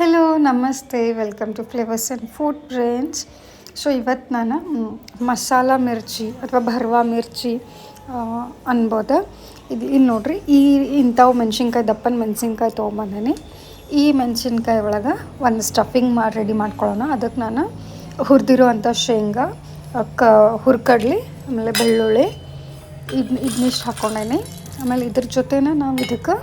Hello namaste. Welcome to flavours and food branch so ಇವತ್ತು ನಾನು ಮಸಾಲ ಮಿರ್ಚಿ ಅಥವಾ ಭರ್ವಾ ಮಿರ್ಚಿ ಅನ್ಬೋದ. ಇದು ಇಲ್ಲಿ ನೋಡ್ರಿ, ಈ ಇಂಥವು ಮೆಣಸಿನ್ಕಾಯಿ, ದಪ್ಪನ ಮೆಣಸಿನ್ಕಾಯಿ ತೊಗೊಂಬಂದಿನಿ. ಈ ಮೆಣಸಿನ್ಕಾಯಿ ಒಳಗೆ ಒಂದು ಸ್ಟಫಿಂಗ್ ಮಾಡಿ ರೆಡಿ ಮಾಡ್ಕೊಳ್ಳೋಣ ಅದಕ್ಕೆ ನಾನು ಹುರಿದಿರೋ ಶೇಂಗಾ ಕ, ಹುರ್ಕಡ್ಲಿ, ಆಮೇಲೆ ಬೆಳ್ಳುಳ್ಳಿ ಇದು ಇದನ್ನಿಷ್ಟು ಹಾಕ್ಕೊಂಡೇನಿ ಆಮೇಲೆ ಇದ್ರ ಜೊತೆನ ನಾವು ಇದಕ್ಕೆ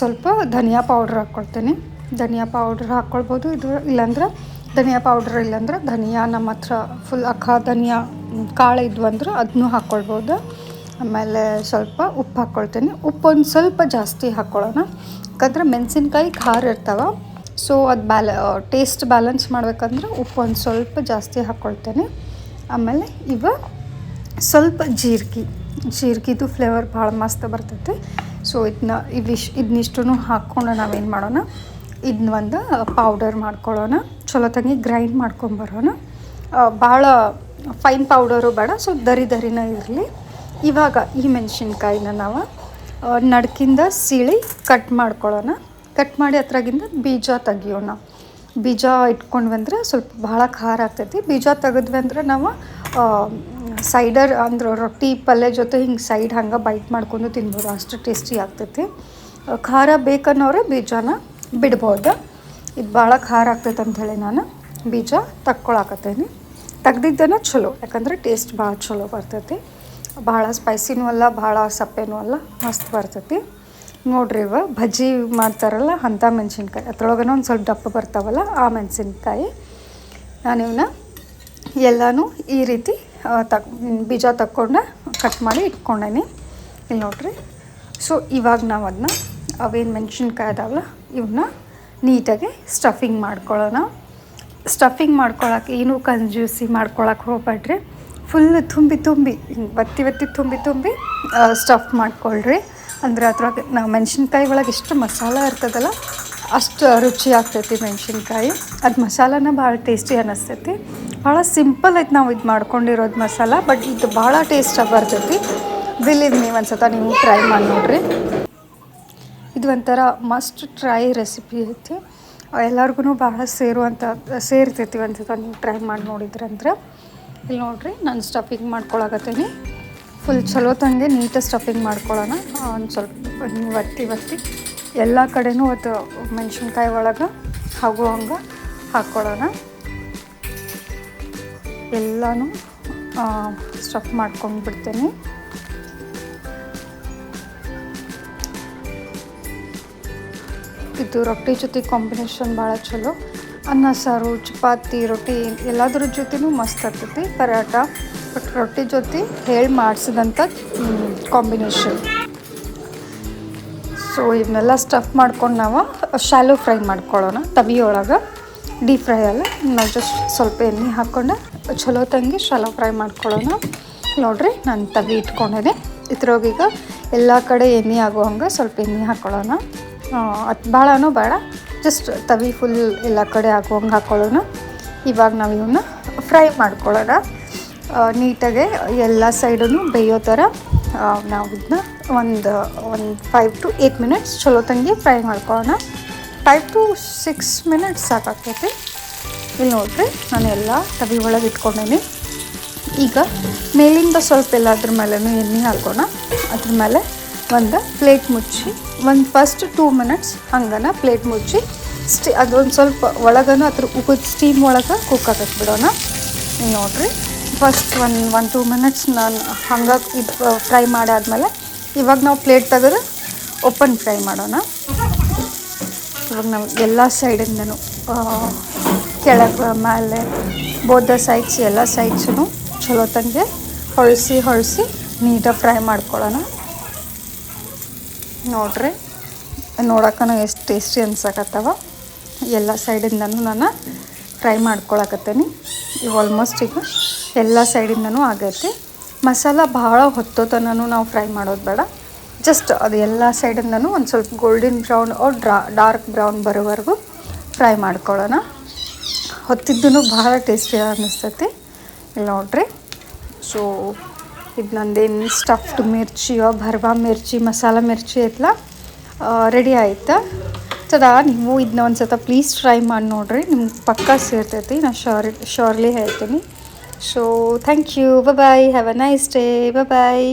ಸ್ವಲ್ಪ ಧನಿಯಾ ಪೌಡ್ರ್ ಹಾಕ್ಕೊಳ್ತೀನಿ ಧನಿಯಾ ಪೌಡ್ರ್ ಹಾಕ್ಕೊಳ್ಬೋದು ಇದು ಇಲ್ಲಾಂದ್ರೆ ಧನಿಯಾ ಪೌಡ್ರ್ ಇಲ್ಲಾಂದ್ರೆ ಧನಿಯಾ ನಮ್ಮ ಹತ್ರ ಫುಲ್ ಅಖ ಧನಿಯಾ ಕಾಳು ಇದ್ವು ಅಂದ್ರೆ ಅದನ್ನೂ ಹಾಕ್ಕೊಳ್ಬೋದು ಆಮೇಲೆ ಸ್ವಲ್ಪ ಉಪ್ಪು ಹಾಕ್ಕೊಳ್ತೀನಿ ಉಪ್ಪು ಒಂದು ಸ್ವಲ್ಪ ಜಾಸ್ತಿ ಹಾಕ್ಕೊಳ್ಳೋಣ ಯಾಕಂದ್ರೆ ಮೆಣಸಿನ್ಕಾಯಿ ಖಾರ ಇರ್ತಾವೆ. ಸೊ ಅದು ಬ್ಯಾಲ ಟೇಸ್ಟ್ ಬ್ಯಾಲೆನ್ಸ್ ಮಾಡ್ಬೇಕಂದ್ರೆ ಉಪ್ಪು ಒಂದು ಸ್ವಲ್ಪ ಜಾಸ್ತಿ ಹಾಕ್ಕೊಳ್ತೇನೆ ಆಮೇಲೆ ಇವ ಸ್ವಲ್ಪ ಜೀರಿಗೆ. ಜೀರಿಗೆದು ಫ್ಲೇವರ್ ಭಾಳ ಮಸ್ತ್ ಬರ್ತೈತೆ. ಸೊ ಇದನ್ನ ಇವಿಶ್ ಇದನ್ನಿಷ್ಟು ಹಾಕ್ಕೊಂಡು ನಾವೇನು ಮಾಡೋಣ? ಇದನ್ನ ಒಂದು ಪೌಡರ್ ಮಾಡ್ಕೊಳ್ಳೋಣ. ಚಲೋ ತಂಗಿ ಗ್ರೈಂಡ್ ಮಾಡ್ಕೊಂಬರೋಣ ಭಾಳ ಫೈನ್ ಪೌಡರು ಬೇಡ, ಸೊ ದರಿ ದರಿನ ಇರಲಿ. ಇವಾಗ ಈ ಮೆಣಸಿನ್ಕಾಯಿನ ನಾವು ನಡ್ಕಿಂದ ಸೀಳಿ ಕಟ್ ಮಾಡ್ಕೊಳ್ಳೋಣ. ಕಟ್ ಮಾಡಿ ಅದ್ರಾಗಿಂದ ಬೀಜ ತೆಗಿಯೋಣ. ಬೀಜ ಇಟ್ಕೊಂಡ್ವಿ ಅಂದ್ರೆ ಸ್ವಲ್ಪ ಭಾಳ ಖಾರ ಆಗ್ತೈತಿ. ಬೀಜ ತೆಗೆದ್ವಿ ಅಂದ್ರೆ ನಾವು ಸೈಡರ್ ಅಂದ್ರೆ ರೊಟ್ಟಿ, ಪಲ್ಯ ಜೊತೆ ಹಿಂಗೆ ಸೈಡ್ ಹಂಗೆ ಬೈಟ್ ಮಾಡ್ಕೊಂಡು ತಿನ್ಬೋದು. ಅಷ್ಟು ಟೇಸ್ಟಿ ಆಗ್ತೈತಿ. ಖಾರ ಬೇಕನ್ನೋರೆ ಬೀಜನ ಬಿಡ್ಬೋದು. ಇದು ಭಾಳ ಖಾರ ಆಗ್ತೈತೆ ಅಂಥೇಳಿ ನಾನು ಬೀಜ ತಕ್ಕೊಳಕತ್ತೇನಿ. ತೆಗ್ದಿದ್ದೇನೆ ಚಲೋ, ಯಾಕಂದ್ರೆ ಟೇಸ್ಟ್ ಭಾಳ ಚಲೋ ಬರ್ತೈತಿ. ಭಾಳ ಸ್ಪೈಸಿನೂ ಅಲ್ಲ, ಭಾಳ ಸಪ್ಪೆನೂ ಅಲ್ಲ, ಮಸ್ತ್ ಬರ್ತೈತಿ. ನೋಡ್ರಿ ಇವ ಭಜ್ಜಿ ಮಾಡ್ತಾರಲ್ಲ ಅಂಥ ಮೆಣಸಿನ್ಕಾಯಿ, ಅದ್ರೊಳಗನ ಒಂದು ಸ್ವಲ್ಪ ದಪ್ಪ ಬರ್ತಾವಲ್ಲ ಆ ಮೆಣಸಿನ್ಕಾಯಿ. ನಾನು ಇವನ್ನ ಎಲ್ಲನೂ ಈ ರೀತಿ ತಕ್, ಬೀಜ ತಕ್ಕೊಂಡು ಕಟ್ ಮಾಡಿ ಇಟ್ಕೊಂಡೇನಿ. ಇಲ್ಲಿ ನೋಡ್ರಿ. ಸೊ ಇವಾಗ ನಾವು ಅದನ್ನ ಅವೇನು ಮೆಣಸಿನ್ಕಾಯಿ ಅದಾವಲ್ಲ ಇವನ್ನ ನೀಟಾಗಿ ಸ್ಟಫಿಂಗ್ ಮಾಡ್ಕೊಳ್ಳೋಣ. ಸ್ಟಫಿಂಗ್ ಮಾಡ್ಕೊಳಕ್ಕೆ ಏನು ಕಂಜೂಸಿ ಮಾಡ್ಕೊಳಕ್ಕೆ ಹೋಗ್ಬೇಡ್ರಿ. ಫುಲ್ ತುಂಬಿ ತುಂಬಿ ಬತ್ತಿ ಬತ್ತಿ ತುಂಬಿ ತುಂಬಿ ಸ್ಟಫ್ ಮಾಡ್ಕೊಳ್ರಿ. ಅಂದರೆ ಅದ್ರೊಳಗೆ ನಾವು ಮೆಣಸಿನ್ಕಾಯಿ ಒಳಗೆ ಎಷ್ಟು ಮಸಾಲ ಇರ್ತದಲ್ಲ, ಅಷ್ಟು ರುಚಿ ಆಗ್ತೈತಿ ಮೆಣಸಿನ್ಕಾಯಿ. ಅದು ಮಸಾಲನ ಭಾಳ ಟೇಸ್ಟಿ ಅನ್ನಿಸ್ತೈತಿ ಭಾಳ ಸಿಂಪಲ್ ಐತೆ ನಾವು ಇದು ಮಾಡ್ಕೊಂಡಿರೋದು ಮಸಾಲ ಬಟ್ ಇದು ಭಾಳ ಟೇಸ್ಟಾಗಿ ಬರ್ತೈತಿ ಬಿಲೀವ್ ನೀವು ಒಂದು ಸತ ನೀವು ಟ್ರೈ ಮಾಡಿ ನೋಡ್ರಿ. ಇದು ಒಂಥರ ಮಸ್ಟ್ ಟ್ರೈ ರೆಸಿಪಿ ಐತಿ. ಎಲ್ಲರಿಗೂ ಭಾಳ ಸೇರುವಂಥ ಸೇರ್ತೈತಿ ಒಂದು ನೀವು ಟ್ರೈ ಮಾಡಿ ನೋಡಿದ್ರಂದ್ರೆ. ಇಲ್ಲಿ ನೋಡಿರಿ, ನಾನು ಸ್ಟಫಿಂಗ್ ಮಾಡ್ಕೊಳಕತ್ತೀನಿ. ಫುಲ್ ಚಲೋ ತಂಗೆ ನೀಟಾಗಿ ಸ್ಟಫಿಂಗ್ ಮಾಡ್ಕೊಳ್ಳೋಣ ಒಂದು ಸ್ವಲ್ಪ ಹಿಂಗೆ ಒತ್ತಿ ಒತ್ತಿ. ಎಲ್ಲ ಕಡೆನೂ ಅದು ಮೆಣಸಿನ್ಕಾಯಿ ಒಳಗೆ ಹಾಗೂ ಹಂಗೆ ಹಾಕ್ಕೊಳ್ಳೋಣ ಎಲ್ಲನೂ ಸ್ಟಫ್ ಮಾಡ್ಕೊಂಡು ಬಿಡ್ತೀನಿ ಇದು ರೊಟ್ಟಿ ಜೊತೆ ಕಾಂಬಿನೇಷನ್ ಭಾಳ ಚಲೋ. ಅನ್ನ, ಸಾರು, ಚಪಾತಿ, ರೊಟ್ಟಿ, ಎಲ್ಲದ್ರ ಜೊತೆನೂ ಮಸ್ತ್ ಆಗ್ತೈತಿ. ಪರಾಟ ಬಟ್ ರೊಟ್ಟಿ ಜೊತೆ ಹೇಳಿ ಮಾಡಿಸಿದಂಥ ಕಾಂಬಿನೇಷನ್ ಸೊ ಇವನ್ನೆಲ್ಲ ಸ್ಟಫ್ ಮಾಡ್ಕೊಂಡು ನಾವು ಶಾಲೋ ಫ್ರೈ ಮಾಡ್ಕೊಳ್ಳೋಣ. ತವಿಯೊಳಗೆ ಡೀಪ್ ಫ್ರೈ ಅಲ್ಲ. ನಾವು ಜಸ್ಟ್ ಸ್ವಲ್ಪ ಎಣ್ಣೆ ಹಾಕ್ಕೊಂಡು ಚಲೋ ತಂಗಿ ಶಾಲೋ ಫ್ರೈ ಮಾಡ್ಕೊಳ್ಳೋಣ. ನೋಡ್ರಿ, ನಾನು ತವಿ ಇಟ್ಕೊಂಡಿದ್ದೆ. ಇದ್ರೊಳಗೀಗ ಎಲ್ಲ ಕಡೆ ಎಣ್ಣೆ ಆಗೋ ಹಂಗೆ ಸ್ವಲ್ಪ ಎಣ್ಣೆ ಹಾಕ್ಕೊಳ್ಳೋಣ ಅದು ಭಾಳನೂ ಬೇಡ. ಜಸ್ಟ್ ತವಿ ಫುಲ್ ಎಲ್ಲ ಕಡೆ ಹಂಗೆ ಹಾಕ್ಕೊಳ್ಳೋಣ ಇವಾಗ ನಾವು ಇವನ್ನ ಫ್ರೈ ಮಾಡ್ಕೊಳ್ಳೋಣ. ನೀಟಾಗೆ ಎಲ್ಲ ಸೈಡೂ ಬೇಯೋ ಥರ ನಾವು ಇದನ್ನ ಒಂದು ಒಂದು ಫೈವ್ ಟು ಏಯ್ಟ್ ಮಿನಿಟ್ಸ್ ಚಲೋ ತಂಗಿ ಫ್ರೈ ಮಾಡ್ಕೊಳ್ಳೋಣ. ಫೈವ್ ಟು ಸಿಕ್ಸ್ ಮಿನಿಟ್ಸ್ ಸಾಕಾಗ್ತೈತಿ. ಇಲ್ಲಿ ನೋಡ್ರಿ, ನಾನು ಎಲ್ಲ ತವಿ ಒಳಗೆ ಇಟ್ಕೊಂಡೇನಿ. ಈಗ ಮೇಲಿಂದ ಸ್ವಲ್ಪ ಎಲ್ಲದ್ರ ಮೇಲೆ ಎಣ್ಣೆ ಹಾಕೋಣ. ಅದ್ರ ಮೇಲೆ ಒಂದು ಪ್ಲೇಟ್ ಮುಚ್ಚಿ, ಒಂದು ಫಸ್ಟ್ ಟೂ ಮಿನಿಟ್ಸ್ ಹಂಗನ ಪ್ಲೇಟ್ ಮುಚ್ಚಿ ಸ್ಟಿ ಅದೊಂದು ಸ್ವಲ್ಪ ಒಳಗನ ಅದ್ರ ಉಗಿದ ಸ್ಟೀಮ್ ಒಳಗೆ ಕುಕ್ ಆಗಕ್ಕೆ ಬಿಡೋಣ. ನೋಡ್ರಿ first one one two minutes ನಾನು ಹಂಗೆ ಇದು ಫ್ರೈ ಮಾಡಾದ್ಮೇಲೆ ಇವಾಗ ನಾವು ಪ್ಲೇಟ್ ತೆಗೆದು ಓಪನ್ ಫ್ರೈ ಮಾಡೋಣ. ಇವಾಗ ನಾವು ಎಲ್ಲ ಸೈಡಿಂದನೂ ಕೆಳಗೆ ಮೇಲೆ ಬೋಧ ಸೈಡ್ಸ್ ಎಲ್ಲ ಸೈಡ್ಸೂ ಚಲೋ ತಂಗೆ ಹೊಳಿಸಿ ಹೊಳಿಸಿ ನೀಟಾಗಿ ಫ್ರೈ ಮಾಡ್ಕೊಳ್ಳೋಣ. ನೋಡ್ರಿ ನೋಡಕ್ಕೂ ಎಷ್ಟು ಟೇಸ್ಟಿ ಅನ್ಸಕತ್ತವ. ಎಲ್ಲ ಸೈಡಿಂದನೂ ನಾನು ಫ್ರೈ ಮಾಡ್ಕೊಳಕತ್ತೀನಿ. ಈಗ ಆಲ್ಮೋಸ್ಟ್ ಈಗ ಎಲ್ಲ ಸೈಡಿಂದನೂ ಆಗೈತಿ. ಮಸಾಲ ಭಾಳ ಹೊತ್ತೋತನೂ ನಾವು ಫ್ರೈ ಮಾಡೋದು ಬೇಡ. ಜಸ್ಟ್ ಅದು ಎಲ್ಲ ಸೈಡಿಂದನೂ ಒಂದು ಸ್ವಲ್ಪ ಗೋಲ್ಡನ್ ಬ್ರೌನ್ ಓ ಡ್ರಾ ಡಾರ್ಕ್ ಬ್ರೌನ್ ಬರೋವರೆಗೂ ಫ್ರೈ ಮಾಡ್ಕೊಳ್ಳೋಣ. ಹೊತ್ತಿದ್ದೂ ಭಾಳ ಟೇಸ್ಟಿ ಅನ್ನಿಸ್ತೈತಿ ನೋಡ್ರಿ. ಸೊ ಇದು ನಂದೇನು ಸ್ಟಫ್ಡ್ ಮಿರ್ಚಿಯೋ, ಭರ್ವಾ ಮಿರ್ಚಿ, ಮಸಾಲ ಮಿರ್ಚಿ ಎಲ್ಲ ರೆಡಿ ಆಯ್ತು? ತದಾ ನೀವು ಇದನ್ನ ಒಂದ್ಸತ ಪ್ಲೀಸ್ ಟ್ರೈ ಮಾಡಿ ನೋಡಿರಿ, ನಿಮ್ಗೆ ಪಕ್ಕಾ ಸೇರ್ತೈತಿ, ನಾ ಶೋರ್ ಶೋರ್ಲಿ ಹೇಳ್ತೀನಿ. So thank you bye have a nice day bye